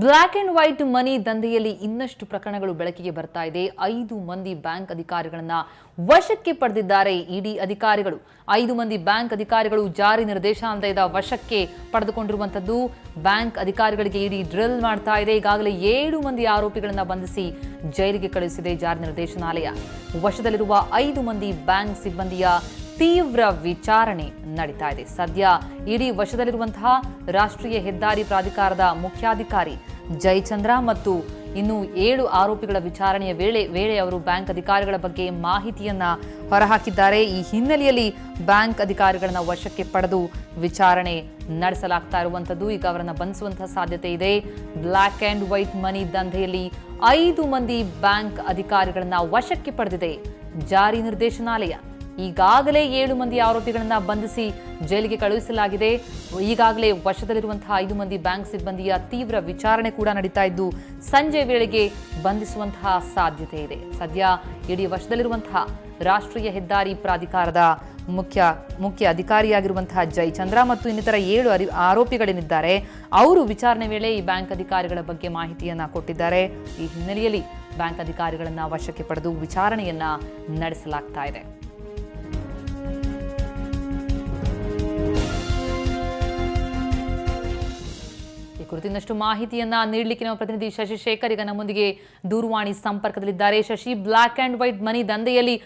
Black and white money ದಂಧೆಯಲ್ಲಿ ಇನ್ನಷ್ಟು ಪ್ರಕರಣಗಳು ಬೆಳಕಿಗೆ ಬರ್ತಾ ಇದೆ. ಐದು ಮಂದಿ ಬ್ಯಾಂಕ್ ಅಧಿಕಾರಿಗಳನ್ನ ವಶಕ್ಕೆ ಪಡೆದಿದ್ದಾರೆ ಇಡಿ ಅಧಿಕಾರಿಗಳು. ಐದು ಮಂದಿ ಬ್ಯಾಂಕ್ ಅಧಿಕಾರಿಗಳು ಜಾರಿ ನಿರ್ದೇಶನಾಲಯದ ವಶಕ್ಕೆ ಪಡೆದುಕೊಂಡಿರುವಂತದ್ದು ಬ್ಯಾಂಕ್ ಅಧಿಕಾರಿಗಳಿಗೆ ಇಡಿ ಡ್ರಿಲ್ ಮಾಡ್ತಾ ಇದೆ. ಈಗಾಗಲೇ ಏಳು ಮಂದಿ ಆರೋಪಿಗಳನ್ನ ಬಂಧಿಸಿ ಜೈಲಿಗೆ ಕಳುಹಿಸಿದೆ ಜಾರಿ ನಿರ್ದೇಶನಾಲಯ. ವಶದಲ್ಲಿರುವ ಐದು ಮಂದಿ ಬ್ಯಾಂಕ್ ಸಿಬ್ಬಂದಿಯ ತೀವ್ರ ವಿಚಾರಣೆ ನಡೀತಾ ಇದೆ. ಸದ್ಯ ಇಡೀ ವಶದಲ್ಲಿರುವಂತಹ ರಾಷ್ಟ್ರೀಯ ಹೆದ್ದಾರಿ ಪ್ರಾಧಿಕಾರದ ಮುಖ್ಯಾಧಿಕಾರಿ ಜಯಚಂದ್ರ ಮತ್ತು ಇನ್ನು ಏಳು ಆರೋಪಿಗಳ ವಿಚಾರಣೆಯ ವೇಳೆ ವೇಳೆ ಅವರು ಬ್ಯಾಂಕ್ ಅಧಿಕಾರಿಗಳ ಬಗ್ಗೆ ಮಾಹಿತಿಯನ್ನ ಹೊರಹಾಕಿದ್ದಾರೆ. ಈ ಹಿನ್ನೆಲೆಯಲ್ಲಿ ಬ್ಯಾಂಕ್ ಅಧಿಕಾರಿಗಳನ್ನ ವಶಕ್ಕೆ ಪಡೆದು ವಿಚಾರಣೆ ನಡೆಸಲಾಗ್ತಾ ಇರುವಂಥದ್ದು. ಈಗ ಅವರನ್ನು ಬಂಧಿಸುವಂತಹ ಸಾಧ್ಯತೆ ಇದೆ. ಬ್ಲ್ಯಾಕ್ ಅಂಡ್ ವೈಟ್ ಮನಿ ದಂಧೆಯಲ್ಲಿ ಐದು ಮಂದಿ ಬ್ಯಾಂಕ್ ಅಧಿಕಾರಿಗಳನ್ನ ವಶಕ್ಕೆ ಪಡೆದಿದೆ. ಜಾರಿ ನಿರ್ದೇಶನಾಲಯ. ಈಗಾಗಲೇ ಏಳು ಮಂದಿ ಆರೋಪಿಗಳನ್ನು ಬಂಧಿಸಿ ಜೈಲಿಗೆ ಕಳುಹಿಸಲಾಗಿದೆ. ಈಗಾಗಲೇ ವಶದಲ್ಲಿರುವಂತಹ ಐದು ಮಂದಿ ಬ್ಯಾಂಕ್ ಸಿಬ್ಬಂದಿಯ ತೀವ್ರ ವಿಚಾರಣೆ ಕೂಡ ನಡೀತಾ ಇದ್ದು, ಸಂಜೆ ವೇಳೆಗೆ ಬಂಧಿಸುವಂತಹ ಸಾಧ್ಯತೆ ಇದೆ. ಸದ್ಯ ಇಡೀ ವಶದಲ್ಲಿರುವಂತಹ ರಾಷ್ಟ್ರೀಯ ಹೆದ್ದಾರಿ ಪ್ರಾಧಿಕಾರದ ಮುಖ್ಯ ಮುಖ್ಯ ಅಧಿಕಾರಿಯಾಗಿರುವಂತಹ ಜಯಚಂದ್ರ ಮತ್ತು ಇನ್ನಿತರ ಏಳು ಅರಿ ಆರೋಪಿಗಳೇನಿದ್ದಾರೆ ಅವರು ವಿಚಾರಣೆ ವೇಳೆ ಈ ಬ್ಯಾಂಕ್ ಅಧಿಕಾರಿಗಳ ಬಗ್ಗೆ ಮಾಹಿತಿಯನ್ನು ಕೊಟ್ಟಿದ್ದಾರೆ. ಈ ಹಿನ್ನೆಲೆಯಲ್ಲಿ ಬ್ಯಾಂಕ್ ಅಧಿಕಾರಿಗಳನ್ನು ವಶಕ್ಕೆ ಪಡೆದು ವಿಚಾರಣೆಯನ್ನ ನಡೆಸಲಾಗ್ತಾ ಇದೆ. ಕುರಿತು ಇನ್ನಷ್ಟು ಮಾಹಿತಿಯನ್ನ ನೀಡಲಿಕ್ಕೆ ನಮ್ಮ ಪ್ರತಿನಿಧಿ ಶಶಿಶೇಖರ್ ಈಗ ನಮ್ಮೊಂದಿಗೆ ದೂರವಾಣಿ ಸಂಪರ್ಕದಲ್ಲಿದ್ದಾರೆ. Shashi black and white money ದಂಧೆಯಲ್ಲಿ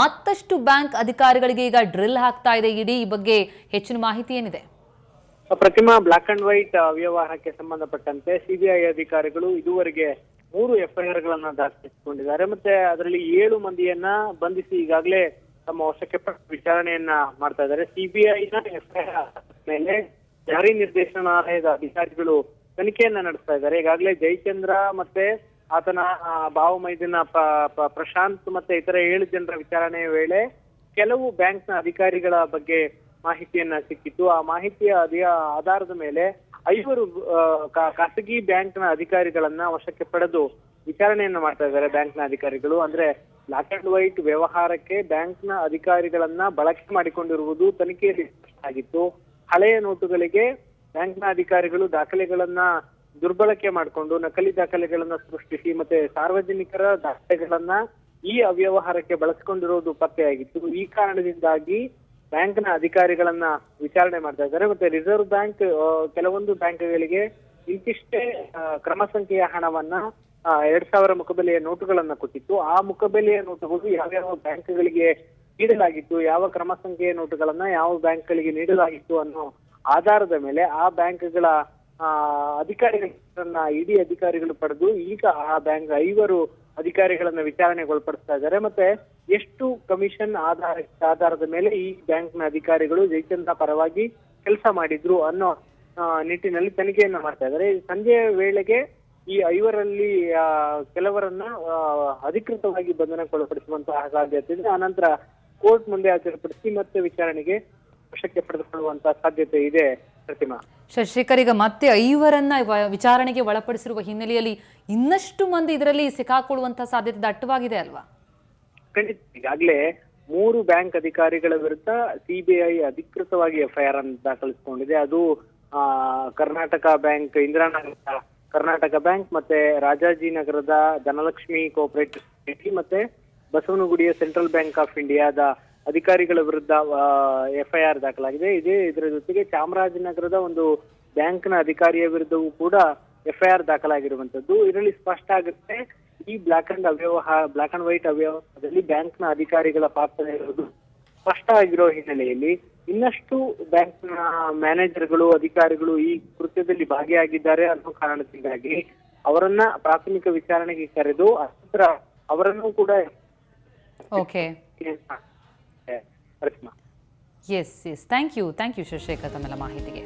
ಮತ್ತಷ್ಟು ಬ್ಯಾಂಕ್ ಅಧಿಕಾರಿಗಳಿಗೆ ಈಗ ಡ್ರಿಲ್ ಹಾಕ್ತಾ ಇದೆ. ಇಡೀ ಈ ಬಗ್ಗೆ ಹೆಚ್ಚಿನ ಮಾಹಿತಿ ಏನಿದೆ? ಪ್ರತಿಮಾ ಬ್ಲಾಕ್ ಅಂಡ್ ವೈಟ್ ವ್ಯವಹಾರಕ್ಕೆ ಸಂಬಂಧಪಟ್ಟಂತೆ ಸಿಬಿಐ ಅಧಿಕಾರಿಗಳು ಇದುವರೆಗೆ ಮೂರು ಎಫ್ಐಆರ್ ಗಳನ್ನ ದಾಖಲಿಸಿಕೊಂಡಿದ್ದಾರೆ. ಮತ್ತೆ ಅದರಲ್ಲಿ ಏಳು ಮಂದಿಯನ್ನ ಬಂಧಿಸಿ ಈಗಾಗಲೇ ತಮ್ಮ ವಶಕ್ಕೆ ವಿಚಾರಣೆಯನ್ನ ಮಾಡ್ತಾ ಇದ್ದಾರೆ. ಸಿಬಿಐನ ಎಫ್ಐಆರ್ ಮೇಲೆ ಜಾರಿ ನಿರ್ದೇಶನಾಲಯದ ಅಧಿಕಾರಿಗಳು ತನಿಖೆಯನ್ನ ನಡೆಸ್ತಾ ಇದ್ದಾರೆ. ಈಗಾಗಲೇ ಜಯಚಂದ್ರ ಮತ್ತೆ ಆತನ ಬಾವು ಮೈದಿನ ಪ್ರಶಾಂತ್ ಮತ್ತೆ ಇತರ ಏಳು ಜನರ ವಿಚಾರಣೆ ವೇಳೆ ಕೆಲವು ಬ್ಯಾಂಕ್ನ ಅಧಿಕಾರಿಗಳ ಬಗ್ಗೆ ಮಾಹಿತಿಯನ್ನ ಸಿಕ್ಕಿತ್ತು. ಆ ಮಾಹಿತಿಯ ಆಧಾರದ ಮೇಲೆ ಐವರು ಬ್ಯಾಂಕ್ ಖಾಸಗಿ ಬ್ಯಾಂಕ್ನ ಅಧಿಕಾರಿಗಳನ್ನ ವಶಕ್ಕೆ ಪಡೆದು ವಿಚಾರಣೆಯನ್ನ ಮಾಡ್ತಾ ಇದ್ದಾರೆ ಬ್ಯಾಂಕ್ನ ಅಧಿಕಾರಿಗಳು. ಅಂದ್ರೆ ಬ್ಲಾಕ್ ಅಂಡ್ ವೈಟ್ ವ್ಯವಹಾರಕ್ಕೆ ಬ್ಯಾಂಕ್ನ ಅಧಿಕಾರಿಗಳನ್ನ ಬಳಕೆ ಮಾಡಿಕೊಂಡಿರುವುದು ತನಿಖೆಯಲ್ಲಿ ಆಗಿತ್ತು ಹಳೆಯ ನೋಟುಗಳಿಗೆ ಬ್ಯಾಂಕ್ನ ಅಧಿಕಾರಿಗಳು ದಾಖಲೆಗಳನ್ನ ದುರ್ಬಳಕೆ ಮಾಡಿಕೊಂಡು, ನಕಲಿ ದಾಖಲೆಗಳನ್ನ ಸೃಷ್ಟಿಸಿ ಮತ್ತೆ ಸಾರ್ವಜನಿಕರ ದಾಖಲೆಗಳನ್ನ ಈ ಅವ್ಯವಹಾರಕ್ಕೆ ಬಳಸಿಕೊಂಡಿರುವುದು ಪತ್ತೆಯಾಗಿತ್ತು. ಈ ಕಾರಣದಿಂದಾಗಿ ಬ್ಯಾಂಕ್ನ ಅಧಿಕಾರಿಗಳನ್ನ ವಿಚಾರಣೆ ಮಾಡ್ತಾ ಇದ್ದಾರೆ. ಮತ್ತೆ ರಿಸರ್ವ್ ಬ್ಯಾಂಕ್ ಕೆಲವೊಂದು ಬ್ಯಾಂಕ್ಗಳಿಗೆ ಇಂತಿಷ್ಟೇ ಕ್ರಮ ಸಂಖ್ಯೆಯ ಹಣವನ್ನ ಎರಡ್ ಸಾವಿರ ಮುಖಬೆಲೆಯ ನೋಟುಗಳನ್ನ ಕೊಟ್ಟಿತ್ತು. ಆ ಮುಖಬೆಲೆಯ ನೋಟುಗಳು ಯಾವ್ಯಾವ ಬ್ಯಾಂಕ್ಗಳಿಗೆ ನೀಡಲಾಗಿತ್ತು, ಯಾವ ಕ್ರಮ ಸಂಖ್ಯೆಯ ನೋಟುಗಳನ್ನ ಯಾವ ಬ್ಯಾಂಕ್ಗಳಿಗೆ ನೀಡಲಾಗಿತ್ತು ಅನ್ನೋ ಆಧಾರದ ಮೇಲೆ ಆ ಬ್ಯಾಂಕ್ಗಳ ಅಧಿಕಾರಿಗಳನ್ನ, ಇಡಿ ಅಧಿಕಾರಿಗಳು ಪಡೆದು ಈಗ ಆ ಬ್ಯಾಂಕ್ ಐವರು ಅಧಿಕಾರಿಗಳನ್ನ ವಿಚಾರಣೆಗೊಳಪಡಿಸ್ತಾ ಇದ್ದಾರೆ. ಮತ್ತೆ ಎಷ್ಟು ಕಮಿಷನ್ ಆಧಾರ ಆಧಾರದ ಮೇಲೆ ಈ ಬ್ಯಾಂಕ್ನ ಅಧಿಕಾರಿಗಳು ಜಯಚಂದ್ರ ಪರವಾಗಿ ಕೆಲಸ ಮಾಡಿದ್ರು ಅನ್ನೋ ನಿಟ್ಟಿನಲ್ಲಿ ತನಿಖೆಯನ್ನ ಮಾಡ್ತಾ ಇದ್ದಾರೆ. ಸಂಜೆ ವೇಳೆಗೆ ಈ ಐವರಲ್ಲಿ ಕೆಲವರನ್ನ ಅಧಿಕೃತವಾಗಿ ಬಂಧನಕ್ಕೊಳಪಡಿಸುವಂತಹ ಸಾಧ್ಯತೆ ಇದೆ. ಆನಂತರ ಕೋರ್ಟ್ ಮುಂದೆ ಹಾಜರುಪಡಿಸಿ ಮತ್ತೆ ವಿಚಾರಣೆಗೆ ವಶಕ್ಕೆ ಪಡೆದುಕೊಳ್ಳುವಂತಹ ಸಾಧ್ಯತೆ ಇದೆ ಪ್ರತಿಮಾ. ಶಶಿಕರ್ ಈಗ ಮತ್ತೆ ಐವರನ್ನ ವಿಚಾರಣೆಗೆ ಒಳಪಡಿಸಿರುವ ಹಿನ್ನೆಲೆಯಲ್ಲಿ ಇನ್ನಷ್ಟು ಮಂದಿ ಇದರಲ್ಲಿ ಸಿಕ್ಕಾಕೊಳ್ಳುವಂತಹ ಸಾಧ್ಯತೆ ದಟ್ಟವಾಗಿದೆ ಅಲ್ವಾ? ಖಂಡಿತ. ಈಗಾಗಲೇ ಮೂರು ಬ್ಯಾಂಕ್ ಅಧಿಕಾರಿಗಳ ವಿರುದ್ಧ ಸಿಬಿಐ ಅಧಿಕೃತವಾಗಿ ಎಫ್ಐಆರ್ ಅನ್ನು ದಾಖಲಿಸಿಕೊಂಡಿದೆ. ಅದು ಕರ್ನಾಟಕ ಬ್ಯಾಂಕ್ ಇಂದಿರಾನಗರ ಕರ್ನಾಟಕ ಬ್ಯಾಂಕ್ ಮತ್ತೆ ರಾಜಾಜಿನಗರದ ಧನಲಕ್ಷ್ಮಿ ಕೋಪರೇಟಿವ್ ಸೊಸೈಟಿ ಮತ್ತೆ ಬಸವನಗುಡಿಯ ಸೆಂಟ್ರಲ್ ಬ್ಯಾಂಕ್ ಆಫ್ ಇಂಡಿಯಾದ ಅಧಿಕಾರಿಗಳ ವಿರುದ್ಧ ಎಫ್ಐಆರ್ ದಾಖಲಾಗಿದೆ. ಇದೇ ಇದರ ಜೊತೆಗೆ ಚಾಮರಾಜನಗರದ ಒಂದು ಬ್ಯಾಂಕ್ನ ಅಧಿಕಾರಿಯ ವಿರುದ್ಧವೂ ಕೂಡ ಎಫ್ಐಆರ್ ದಾಖಲಾಗಿರುವಂತದ್ದು ಇದರಲ್ಲಿ ಸ್ಪಷ್ಟ ಆಗುತ್ತೆ ಈ ಬ್ಲಾಕ್ ಅಂಡ್ ಅವ್ಯವಹಾರ ಬ್ಲಾಕ್ ಅಂಡ್ ವೈಟ್ ಅವ್ಯವಹಾರದಲ್ಲಿ ಬ್ಯಾಂಕ್ನ ಅಧಿಕಾರಿಗಳ ಪಾತ್ರ ಇರುವುದು ಸ್ಪಷ್ಟ ಆಗಿರೋ ಹಿನ್ನೆಲೆಯಲ್ಲಿ ಇನ್ನಷ್ಟು ಬ್ಯಾಂಕ್ನ ಮ್ಯಾನೇಜರ್ಗಳು ಅಧಿಕಾರಿಗಳು ಈ ಕೃತ್ಯದಲ್ಲಿ ಭಾಗಿಯಾಗಿದ್ದಾರೆ ಅನ್ನೋ ಕಾರಣದಿಂದಾಗಿ ಅವರನ್ನ ಪ್ರಾಥಮಿಕ ವಿಚಾರಣೆಗೆ ಕರೆದು ಅನಂತರ ಅವರನ್ನು ಕೂಡ okay Pratima yes yes thank you thank you Shashekhar ತಮ್ಮೆಲ್ಲ ಮಾಹಿತಿಗೆ.